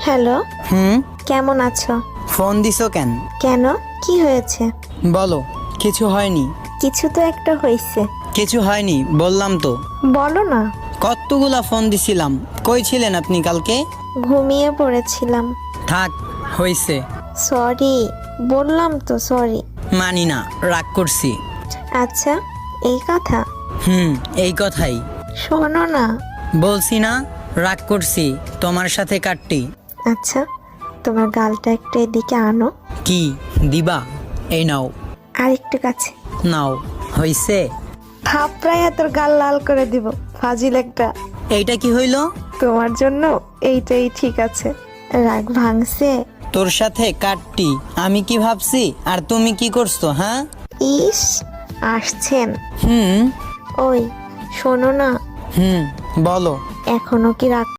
Hello. হুম? কেমন আছো? Phone দিছো কেন? কেন? কি হয়েছে? বলো কিছু হয়নি। কিছু তো একটা হয়েছে। কিছু হয়নি বললাম তো। বলো না। কতগুলা ফোন দিছিলাম? কই ছিলেন আপনি কালকে? ঘুমিয়ে পড়েছিলাম। থাক হইছে। সরি বললাম তো সরি। মানি না রাগ করছি। আচ্ছা এই কথা? হুম এই কথাই। শোনো না। বলছি না রাগ করছি তোমার সাথে কাটটি আচ্ছা তোমার গালটা একটু এদিকে আনো। কি? দিবা? এই নাও। আর একটু কাছে। নাও। হইছে? থাপড়াইয়া তোর গাল লাল করে দিব ফাজিল একটা। এইটা কি হইল? তোমার জন্য এইটাই ঠিক আছে। রাগ ভাঙছে? তোর সাথে কাটটি আমি কি ভাবছি? আর তুমি কি করছ হ্যাঁ? ইস আসছেন। হুম। ওই শোনো না। হুম বলো। এখনও কি রাগ